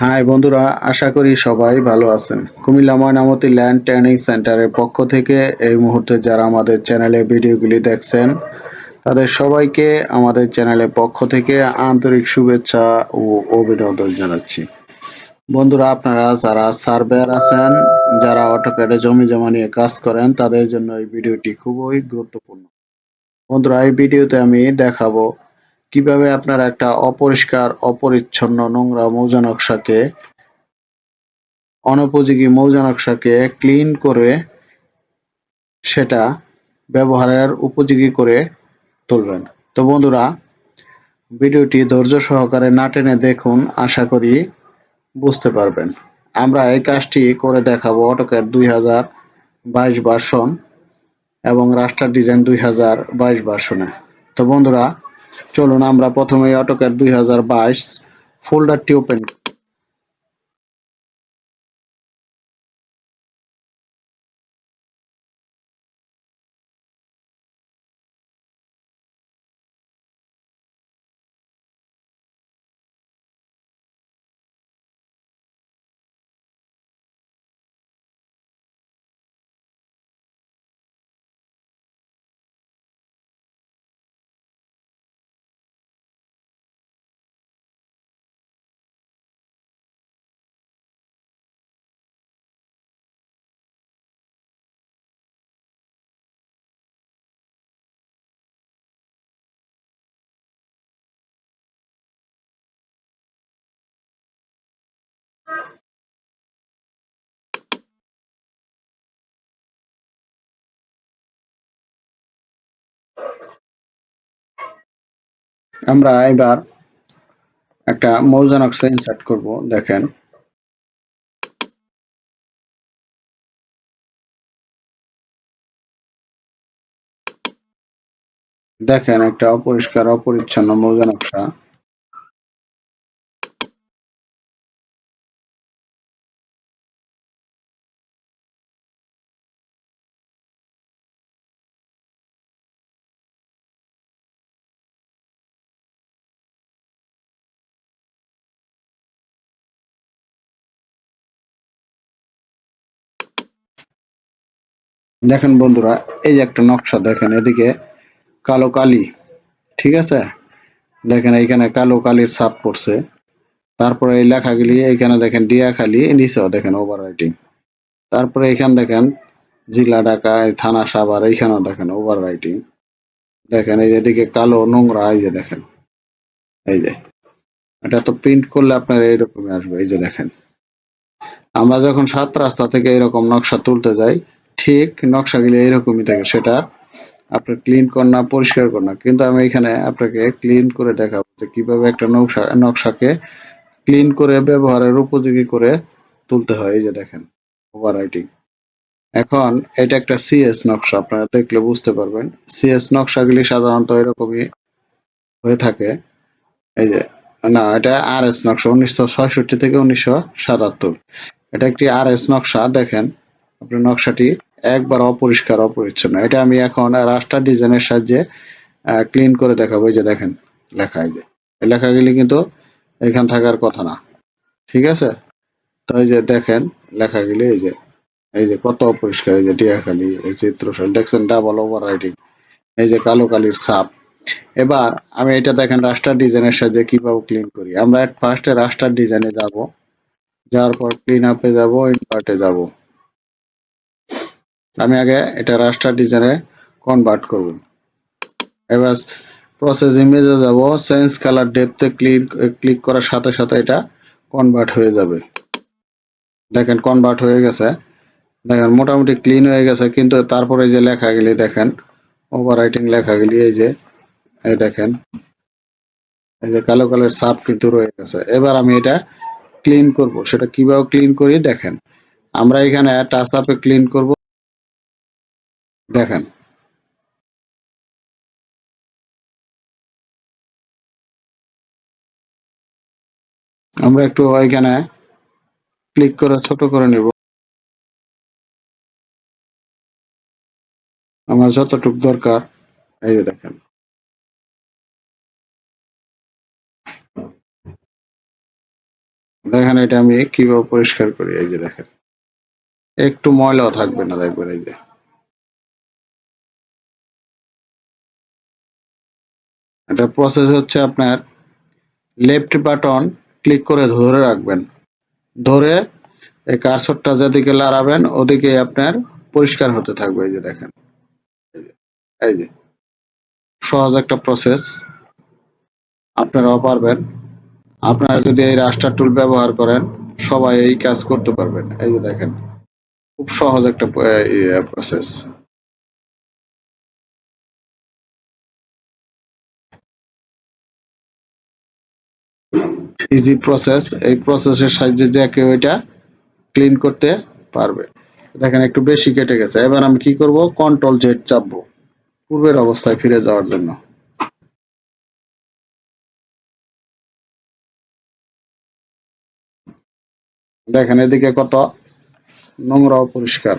High বন্ধুরা, আশা করি সবাই ভালো আছেন। কুমিল্লা ময়নামতি ল্যান্ড ট্রেনিং সেন্টারের পক্ষ থেকে এই মুহূর্তে যারা আমাদের চ্যানেলে ভিডিওগুলি দেখছেন, তাদের সবাইকে আমাদের চ্যানেলের পক্ষ থেকে আন্তরিক শুভেচ্ছা ও অভিনন্দন জানাচ্ছি। বন্ধুরা, আপনারা যারা সার্ভেয়ার আছেন, যারা অটোক্যাডে জমি জমা নিয়ে কাজ করেন, তাদের জন্য এই ভিডিওটি খুবই গুরুত্বপূর্ণ। বন্ধুরা, এই ভিডিওতে আমি দেখাবো কীভাবে আপনারা একটা অপরিষ্কার, অপরিচ্ছন্ন, নোংরা মৌজা নকশাকে, অনুপযোগী মৌজা নকশাকে ক্লিন করে সেটা ব্যবহারের উপযোগী করে তুলবেন। তো বন্ধুরা, ভিডিওটি ধৈর্য সহকারে না টেনে দেখুন, আশা করি বুঝতে পারবেন। আমরা এই কাজটি করে দেখাবো অটোক্যাড দুই হাজার বাইশ ভার্সন এবং রাস্টার ডিজাইন দুই হাজার বাইশ ভার্সনে। তো বন্ধুরা চলুন আমরা প্রথমে অটোক্যাড দুই হাজার বাইশ ফোল্ডারটি ওপেন আমরা এবার একটা মৌজান অক্সা ইনসার্ট করব দেখেন। দেখেন একটা অপরিষ্কার অপরিচ্ছন্ন মৌজা নকশা দেখেন বন্ধুরা, এই যে একটা নকশা দেখেন, এদিকে কালো কালি, ঠিক আছে? দেখেন এইখানে কালো কালির ছাপ পড়ছে। তারপরে এই লেখাগুলি, এইখানে দেখেন ডিয়া খালি, নিচেও দেখেন ওভার রাইটিং তারপরে এখানে দেখেন, জেলা, ঢাকা থানা, সাভার, এইখানেও দেখেন ওভার রাইটিং দেখেন, এই এদিকে কালো নোংরা, এই যে দেখেন, এই যে। এটা তো প্রিন্ট করলে আপনার এইরকমই আসবে, এই যে দেখেন। আমরা যখন সাত রাস্তা থেকে এরকম নকশা তুলতে যাই ঠিক নকশাগুলি এইরকমই থাকে সেটা। আপনি ক্লিন কর না, পরিষ্কার কর না। কিন্তু আমি এখানে আপনাকে ক্লিন করে দেখাবো যে কীভাবে একটা নকশা, নকশাকে ক্লিন করে ব্যবহারের উপযোগী করে তুলতে হয়। এই যে দেখেন ওভার রাইটিং এখন এটা একটা সিএস নকশা, আপনারা দেখলে বুঝতে পারবেন। সিএস নকশাগুলি সাধারণত এরকমই হয়ে থাকে। এই যে, না, এটা আর এস নকশা, উনিশশো ছয়ষট্টি থেকে উনিশশো সাতাত্তর। এটা একটি আর এস নকশা, দেখেন আপনি নকশাটি একবার অপরিষ্কার, অপরিচ্ছন্ন। এটা আমি এখন রাস্টার ডিজাইনের সাহায্যে ক্লিন করে দেখাবো। এই যে দেখেন লেখা যে। এই লেখাগুলি কিন্তু এখান থাকার কথা না। ঠিক আছে? তো এই যে দেখেন লেখাগুলি এই যে এই যে কত অপরিষ্কার, এই যে টিয়াখালি, এই চিত্রশৈল। দেখছেন ডাবল ওভার রাইটিং এই যে কালো কালির ছাপ। এবার আমি এটা দেখেন রাস্টার ডিজাইনের সাহায্যে কীভাবে ক্লিন করি। আমরা ফার্স্টে রাস্টার ডিজাইনে যাব, যাওয়ার পর ক্লিন আপে যাব ইনভার্টে যাব। আমি আগে এটা রাস্টার ডিজাইনে কনভার্ট করব। এবার প্রসেস ইমেজে যাব চেঞ্জ কালার ডেপথে ক্লিক ক্লিক করার সাথে সাথে এটা কনভার্ট হয়ে যাবে। দেখেন কনভার্ট হয়ে গেছে। দেখেন মোটামুটি ক্লিন হয়ে গেছে, কিন্তু তারপরে যে লেখাগুলি দেখেন ওভার রাইটিং লেখাগুলি, এই যে, এই দেখেন, এই যে কালো কালের সাপ কিন্তু রয়ে গেছে। এবার আমি এটা ক্লিন করব। সেটা কীভাবে ক্লিন করি? দেখেন, আমরা এখানে টাচ আপে ক্লিন করব। দেখেন। আমরা একটু এখানে ক্লিক করে ছোট করে নিব। আমার যতটুক দরকার, এই যে দেখেন। দেখেন এটা আমি কীভাবে পরিষ্কার করি, এই যে দেখেন। একটু ময়লাও থাকবে না, দেখবেন এই যে। এটা প্রসেস হচ্ছে আপনার লেফট বাটন ক্লিক করে ধরে রাখবেন। ধরে এই কার্সরটা যেদিকে লাড়াবেন, ওদিকে আপনার পরিষ্কার হতে থাকবে, এই যে দেখেন। এই যে- সহজ একটা প্রসেস আপনারাও পারবেন। আপনারা যদি এই রাস্টার টুল ব্যবহার করেন, সবাই এই কাজ করতে পারবেন। এই যে দেখেন, খুব সহজ একটা প্রসেস ইজি প্রসেস এই প্রসেসের সাহায্যে যে কেউ এটা ক্লিন করতে পারবে। দেখেন, একটু বেশি কেটে গেছে। এবার আমি কি করব? কন্ট্রোল জেড চাপবো। পূর্বের অবস্থায় ফিরে যাওয়ার জন্য। দেখেন, এদিকে কত নোংরা অপরিষ্কার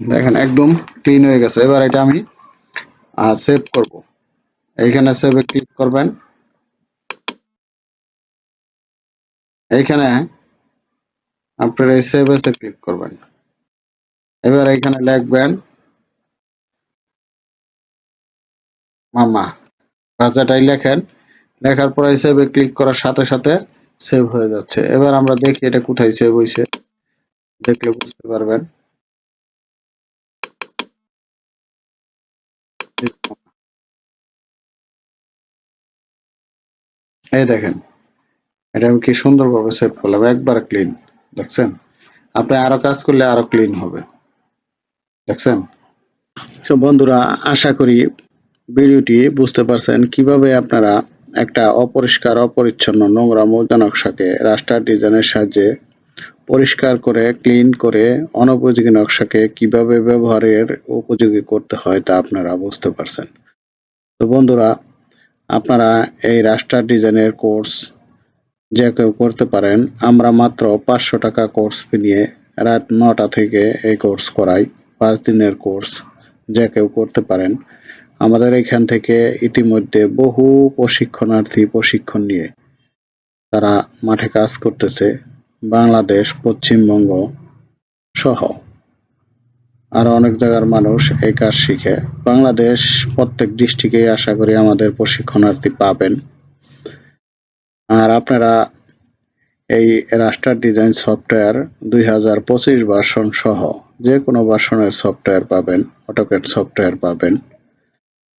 দেখেন, একদম ক্লিন হয়ে গেছে। এবার এটা আমি সেভ করব। এইখানে সেভে ক্লিক করবেন। এইখানে আপনার এই সেভ এসে ক্লিক করবেন। এবার এইখানে লিখবেন, মামা। ভাষাটাই লেখেন, লেখার পরে সেভে ক্লিক করার সাথে সাথে সেভ হয়ে যাচ্ছে। এবার আমরা দেখি এটা কোথায় সেভ হয়েছে দেখলে বুঝতে পারবেন। এই দেখেন, এটা আমি কি সুন্দরভাবে সেভ করলাম, একবার ক্লিন দেখছেন? আপনি আরও কাজ করলে আরও ক্লিন হবে, দেখছেন? তো বন্ধুরা, আশা করি ভিডিওটি বুঝতে পারছেন কীভাবে আপনারা একটা অপরিষ্কার, অপরিচ্ছন্ন নোংরা মৌজা নকশাকে রাস্টার ডিজাইনের সাহায্যে পরিষ্কার করে ক্লিন করে অনুপযোগী নকশাকে কীভাবে ব্যবহারের উপযোগী করতে হয় তা আপনারা বুঝতে পারছেন। তো বন্ধুরা আপনারা এই রাস্টার ডিজাইনের কোর্স যে কেউ করতে পারেন, আমরা মাত্র পাঁচশো টাকা কোর্স নিয়ে রাত নটা থেকে এই কোর্স করাই, পাঁচ দিনের কোর্স যে কেউ করতে পারেন। আমাদের এখান থেকে ইতিমধ্যে বহু প্রশিক্ষণার্থী প্রশিক্ষণ নিয়ে তারা মাঠে কাজ করতেছে, বাংলাদেশ, পশ্চিমবঙ্গ সহ। আরও অনেক জায়গার মানুষ এই কাজ শিখে। বাংলাদেশ প্রত্যেক ডিস্ট্রিক্টে আশা করি আমাদের প্রশিক্ষণার্থী পাবেন। আর আপনারা এই রাস্টার ডিজাইন সফটওয়্যার দুই হাজার পঁচিশ ভার্সন সহ যে কোনো ভার্সনের সফটওয়্যার পাবেন অটোকেট সফটওয়্যার পাবেন।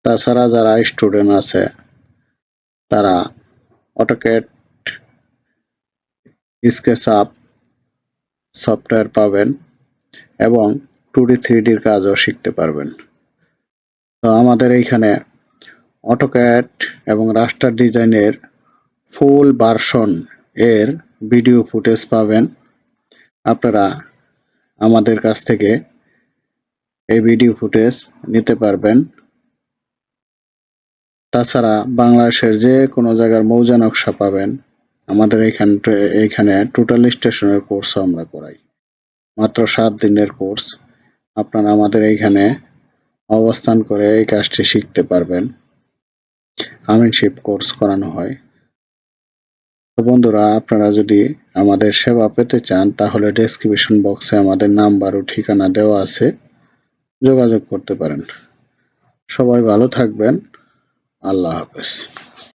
তাছাড়া যারা স্টুডেন্ট আছে, তারা অটোকেট স্কেচ আপ সফটওয়্যার পাবেন এবং টু ডি থ্রি ডির কাজও শিখতে পারবেন। তো আমাদের এইখানে অটোক্যাট এবং রাস্টার ডিজাইনের ফুল ভার্সন এর ভিডিও ফুটেজ পাবেন। আপনারা আমাদের কাছ থেকে এই ভিডিও ফুটেজ নিতে পারবেন। তাছাড়া বাংলাদেশের যে কোনো জায়গার মৌজা নকশা পাবেন। আমাদের এইখান এইখানে টোটাল স্টেশনের কোর্সও আমরা করাই। মাত্র সাত দিনের কোর্স আপনারা আমাদের এইখানে অবস্থান করে এই কাজটি শিখতে পারবেন। আমিনশিপ কোর্স করানো হয়। তো বন্ধুরা, আপনারা যদি আমাদের সেবা পেতে চান, তাহলে ডেসক্রিপশন বক্সে আমাদের নাম্বার ও ঠিকানা দেওয়া আছে। যোগাযোগ করতে পারেন। সবাই ভালো থাকবেন। আল্লাহ হাফেজ।